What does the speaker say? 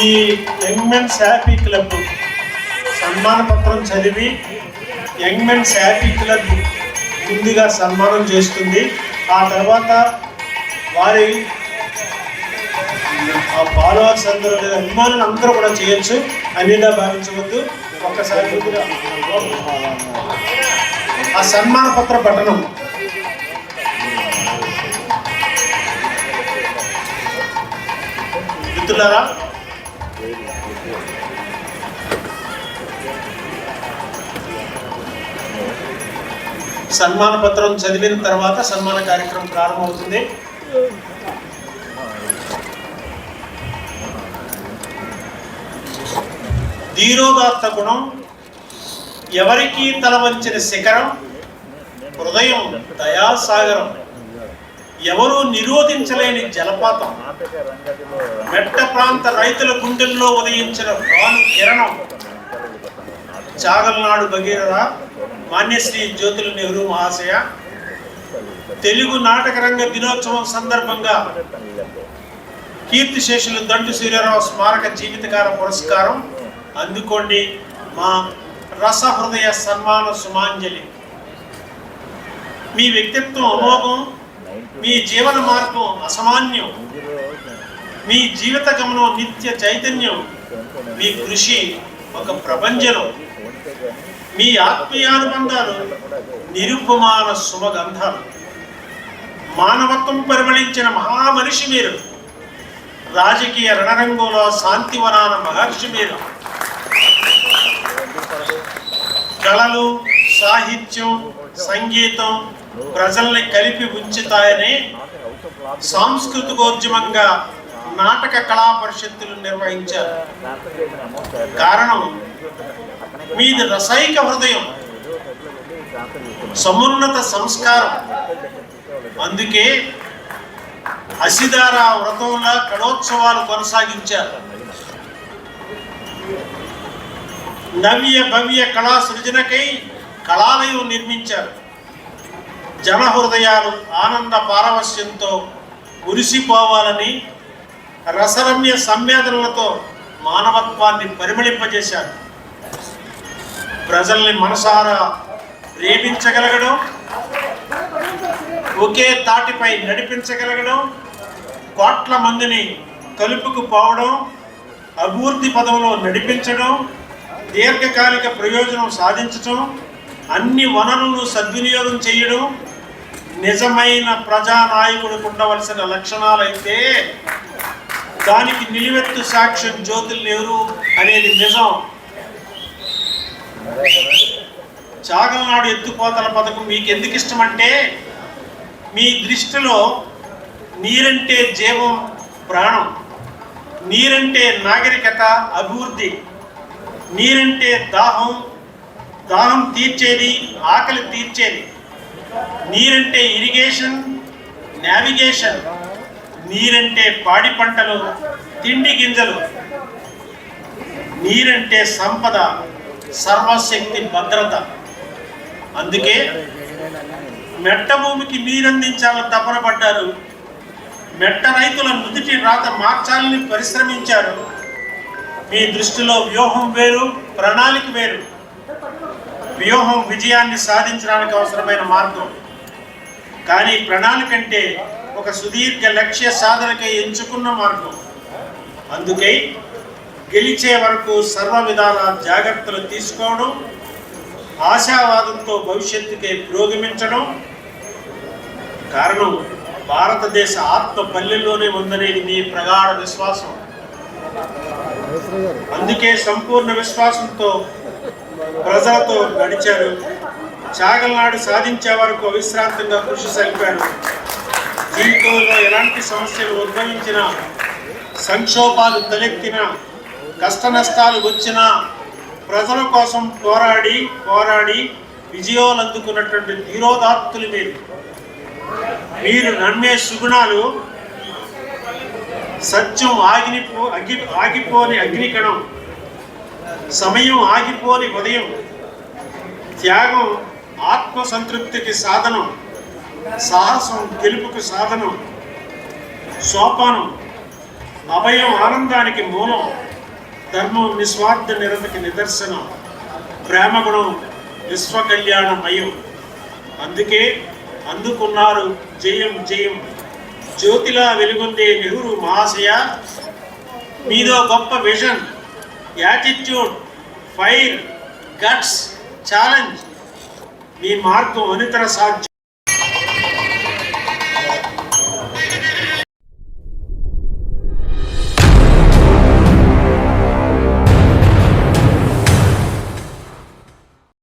ఈ young men's happy club సన్మాన పత్రం చదివి యంగ్ మెన్స్ హ్యాపీ క్లబ్ ముందుగా సన్మానం చేస్తుంది. ఆ తర్వాత వారి ఆ ఫాలోవర్స్ అందరూ లేదా అభిమానులు అందరూ కూడా చేయొచ్చు. అన్నిగా భావించవద్దు. ఒక్కసారి ఆ సన్మాన పత్ర పఠనం మిత్రులారా సన్మాన పత్రం చదివిన తర్వాత సన్మాన కార్యక్రమం ప్రారంభమవుతుంది. ధీరోదాత్త గుణం ఎవరికీ తల వంచిన శిఖరం హృదయం దయాసాగరం. ఎవరూ నిరోధించలేని జలపాతం. మెట్ట ప్రాంత రైతుల గుండెల్లో ఉదయించిన రాను కిరణం. చాగల్నాడు భగీరథ మాన్యశ్రీ జ్యోతుల నెహ్రూ మహాశయ తెలుగు నాటక రంగ దినోత్సవం సందర్భంగా కీర్తిశేషులు దండు సూర్యారావు స్మారక జీవితకాల పురస్కారం అందుకోండి మా రసహృదయ సన్మాన సుమాంజలి. మీ వ్యక్తిత్వం అమోఘం మీ జీవన మార్గం అసామాన్యం. మీ జీవిత గమనం నిత్య చైతన్యం. మీ కృషి ఒక ప్రపంచం మీ ఆత్మీయానుబంధాలు నిరుపమాన శుభగంధాలు. మానవత్వం పరిమళించిన మహామనిషి మీరు. రాజకీయ రణరంగంలో శాంతివనాన మహర్షి మీరు. కళలు సాహిత్యం సంగీతం ప్రజల్ని కలిపి ఉంచుతాయని సాంస్కృతికోద్యమంగా నాటక కళా పరిషత్తులు నిర్వహించారు. కారణం మీది రసైక హృదయం సమున్నత సంస్కారం. అందుకే అసిదార వ్రతంలా కళోత్సవాలు కొనసాగించారు. నవ్య భవ్య కళా సృజనకై కళాలయం నిర్మించారు. జన హృదయాలు ఆనంద పారవశ్యంతో మురిసిపోవాలని రసరమ్య సంవేదనలతో మానవత్వాన్ని పరిమళింపజేశారు. ప్రజల్ని మనసారా ప్రేమించగలగడం ఒకే తాటిపై నడిపించగలగడం కోట్ల మందిని కలుపుకు పోవడం అభివృద్ధి పదంలో నడిపించడం దీర్ఘకాలిక ప్రయోజనం సాధించడం అన్ని వనరులను సద్వినియోగం చేయడం నిజమైన ప్రజానాయకుడికి ఉండవలసిన లక్షణాలైతే దానికి నిలువెత్తు సాక్ష్యం జ్యోతులు లేరు అనేది నిజం. చాగలనాడు ఎత్తుపోతల పథకం మీకు ఎందుకు ఇష్టమంటే మీ దృష్టిలో నీరంటే జీవం ప్రాణం. నీరంటే నాగరికత అభివృద్ధి. నీరంటే దాహం దాహం తీర్చేది ఆకలి తీర్చేది. నీరంటే ఇరిగేషన్ నావిగేషన్. నీరంటే పాడి పంటలు తిండి గింజలు. నీరంటే సంపద సర్వశక్తి భద్రత. అందుకే మెట్ట భూమికి నీరందించాలని తపన పడ్డారు. మెట్ట రైతుల నుదుటి రాత మార్చాలని పరిశ్రమించారు. మీ దృష్టిలో వ్యూహం వేరు ప్రణాళిక వేరు. వ్యూహం విజయాన్ని సాధించడానికి అవసరమైన మార్గం. కానీ ప్రణాళిక అంటే ఒక సుదీర్ఘ లక్ష్య సాధనకై ఎంచుకున్న మార్గం. అందుకై గెలిచే వరకు సర్వ విధాల జాగ్రత్తలు తీసుకోవడం ఆశావాదంతో భవిష్యత్తుకై పురోగమించడం. కారణం భారతదేశ ఆత్మ పల్లెల్లోనే ఉందనేది మీ ప్రగాఢ విశ్వాసం. అందుకే సంపూర్ణ విశ్వాసంతో ప్రజలతో నడిచారు. చాగల్నాడు సాధించే వరకు అవిశ్రాంతంగా కృషి సలిపారు జీవితంలో ఎలాంటి సమస్యలు ఉద్భవించినా సంక్షోభాలు తలెత్తినా కష్ట నష్టాలు వచ్చినా ప్రజల కోసం పోరాడి పోరాడి విజయాలు అందుకున్నటువంటి ధీరోదాత్తులు మీరు. మీరు నమ్మే సుగుణాలు సత్యం ఆగిని అగ్ని ఆగిపోని అగ్నికణం. సమయం ఆగిపోని ఉదయం. త్యాగం ఆత్మ సంతృప్తికి సాధనం సాహసం గెలుపుకు సాధనం సోపానం అభయం ఆనందానికి మూలం ధర్మం నిస్వార్థ నిరతకి నిదర్శనం ప్రేమగుణం విశ్వకళ్యాణమయం. అందుకే అందుకున్నారు జయం జయం. జ్యోతిలా వెలుగొందే నెహ్రూ మహాశయ మీదో గొప్ప vision. Attitude fire guts challenge మీ మార్గం అనితర సాధ్యం.